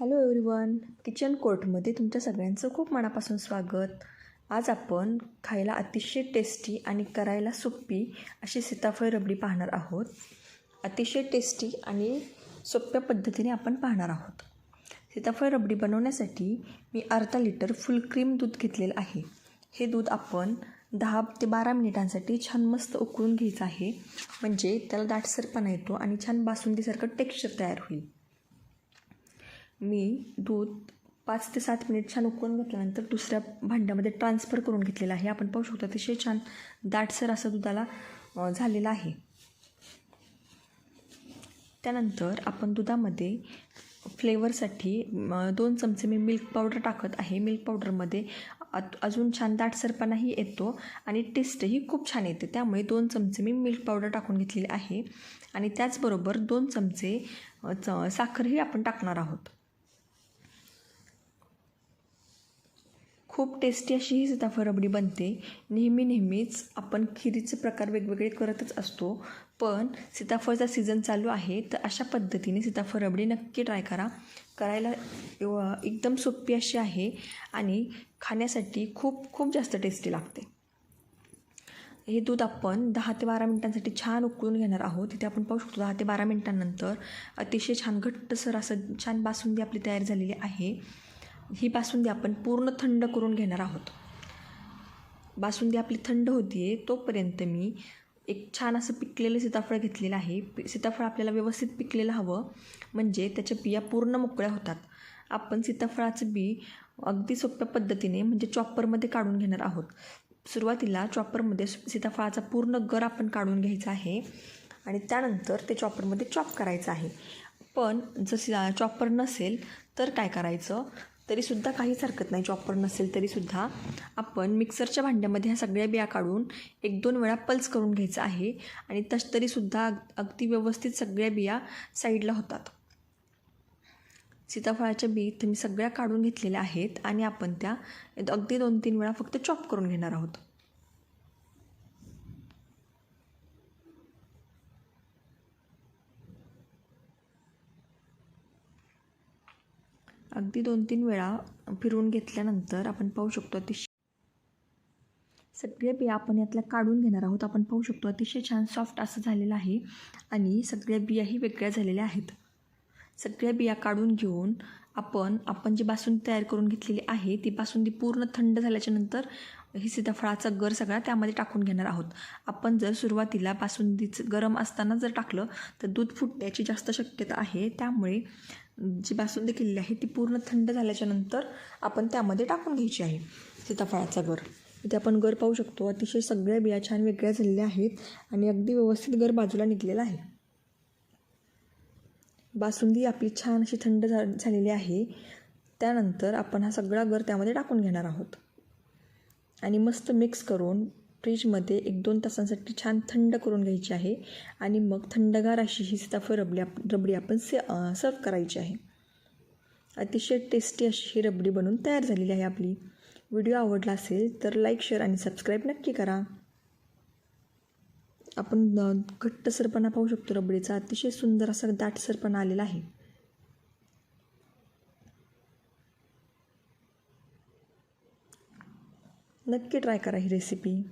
Hello everyone kitchen कोर्टमध्ये तुमच्या सगळ्यांचं खूप मनापासून स्वागत. आज आपण खायला अतिशय टेस्टी आणि करायला सोपी अशी सीताफळ रबडी पाहणार आहोत. अतिशय टेस्टी आणि सोप्या पद्धतीने आपण पाहणार आहोत. सीताफळ रबडी बनवण्यासाठी मी अर्धा लिटर फुल क्रीम दूध घेतलेलं आहे. हे दूध आपण दहा ते बारा मिनिटांसाठी छान मस्त उकळून घ्यायचं आहे. म्हणजे त्याला दाटसरपणा येतो आणि छान बासुंदीसारखं टेक्स्चर तयार होईल. मी दूध पाच ते सात मिनिट छान उकळून घेतल्यानंतर दुसऱ्या भांड्यामध्ये ट्रान्सफर करून घेतलेलं आहे. आपण पाहू शकतो अतिशय छान दाटसर असं दुधाला झालेलं आहे. त्यानंतर आपण दुधामध्ये फ्लेवरसाठी दोन चमचे मी मिल्क पावडर टाकत आहे. मिल्क पावडरमध्ये अत- अजून छान दाटसरपणाही येतो आणि टेस्टही खूप छान येते. त्यामुळे दोन चमचे मी मिल्क पावडर टाकून घेतलेली आहे. आणि त्याचबरोबर दोन चमचे च साखरही आपण टाकणार आहोत. खूप टेस्टी अशी ही सीताफळरबडी बनते. नेहमी नेहमीच आपण खिरीचे प्रकार वेगवेगळे करतच असतो. पण सीताफळचा सीझन चालू आहे तर अशा पद्धतीने सीताफळरबडी नक्की ट्राय करा. करायला एकदम सोपी अशी आहे आणि खाण्यासाठी खूप खूप जास्त टेस्टी लागते. हे दूध आपण दहा ते बारा मिनिटांसाठी छान उकळून घेणार आहोत. तिथे आपण पाहू शकतो दहा ते बारा मिनिटांनंतर अतिशय छान घट्टसर असं छान बासुंदी आपली तयार झालेली आहे. ही बासुंदी आपण पूर्ण थंड करून घेणार आहोत. बासुंदी आपली थंड होती आहे तोपर्यंत मी एक छान असं पिकलेलं सीताफळ घेतलेलं आहे. सीताफळ आपल्याला व्यवस्थित पिकलेलं हवं. म्हणजे त्याच्या बिया पूर्ण मोकळ्या होतात. आपण सीताफळाचं बी अगदी सोप्या पद्धतीने म्हणजे चॉपरमध्ये काढून घेणार आहोत. सुरुवातीला चॉपरमध्ये सीताफळाचा पूर्ण गर आपण काढून घ्यायचा आहे. आणि त्यानंतर ते चॉपरमध्ये चॉप करायचं आहे. पण जर सी चॉपर नसेल तर काय करायचं? तरीसुद्धा काहीच हरकत नाही. चॉपर नसेल तरीसुद्धा आपण मिक्सरच्या भांड्यामध्ये ह्या सगळ्या बिया काढून एक दोन वेळा पल्स करून घ्यायचं आहे आणि तस तरीसुद्धा अग अगदी व्यवस्थित सगळ्या बिया साईडला होतात. सीताफळाच्या बी इथे मी सगळ्या काढून घेतलेल्या आहेत आणि आपण त्या अगदी दोन तीन वेळा फक्त चॉप करून घेणार आहोत. अगदी दोन तीन वेळा फिरवून घेतल्यानंतर आपण पाहू शकतो अतिशय सगळ्या बिया आपण यातल्या काढून घेणार आहोत. आपण पाहू शकतो अतिशय छान सॉफ्ट असं झालेलं आहे आणि सगळ्या बियाही वेगळ्या झालेल्या आहेत. सगळ्या बिया काढून घेऊन आपण आपण जी बासुंदी तयार करून घेतलेली आहे ती बासुंदी पूर्ण थंड झाल्याच्यानंतर ही सीताफळाचा गर सगळा त्यामध्ये टाकून घेणार आहोत. आपण जर सुरुवातीला बासुंदीचं गरम असताना जर टाकलं तर दूध फुटण्याची जास्त शक्यता आहे. त्यामुळे जी बासुंदी केलेली आहे ती पूर्ण थंड झाल्याच्यानंतर आपण त्यामध्ये टाकून घ्यायची आहे सीताफळाचा गर. इथे आपण गर पाहू शकतो अतिशय सगळ्या बिया छान वेगळ्या झालेल्या आहेत आणि अगदी व्यवस्थित गर बाजूला निघलेला आहे. बासुंदी आपली छान अशी थंड झा झालेली आहे. त्यानंतर आपण हा सगळा गर त्यामध्ये टाकून घेणार आहोत. आणि मस्त मिक्स करून फ्रीजमध्ये एक दोन तासांसाठी छान थंड करून घ्यायची आहे आणि मग थंडगार अशी ही सीताफळ रबडी आप रबडी आपण से सर्व करायची आहे. अतिशय टेस्टी अशी ही रबडी बनून तयार झालेली आहे आपली. व्हिडिओ आवडला असेल तर लाईक शेअर आणि सबस्क्राईब नक्की करा. आपण घट्ट घट्टसरपणा पाहू शकतो रबडीचा. अतिशय सुंदर असा दाटसरपणा आलेला आहे. नक्की ट्राय करा ही रेसिपी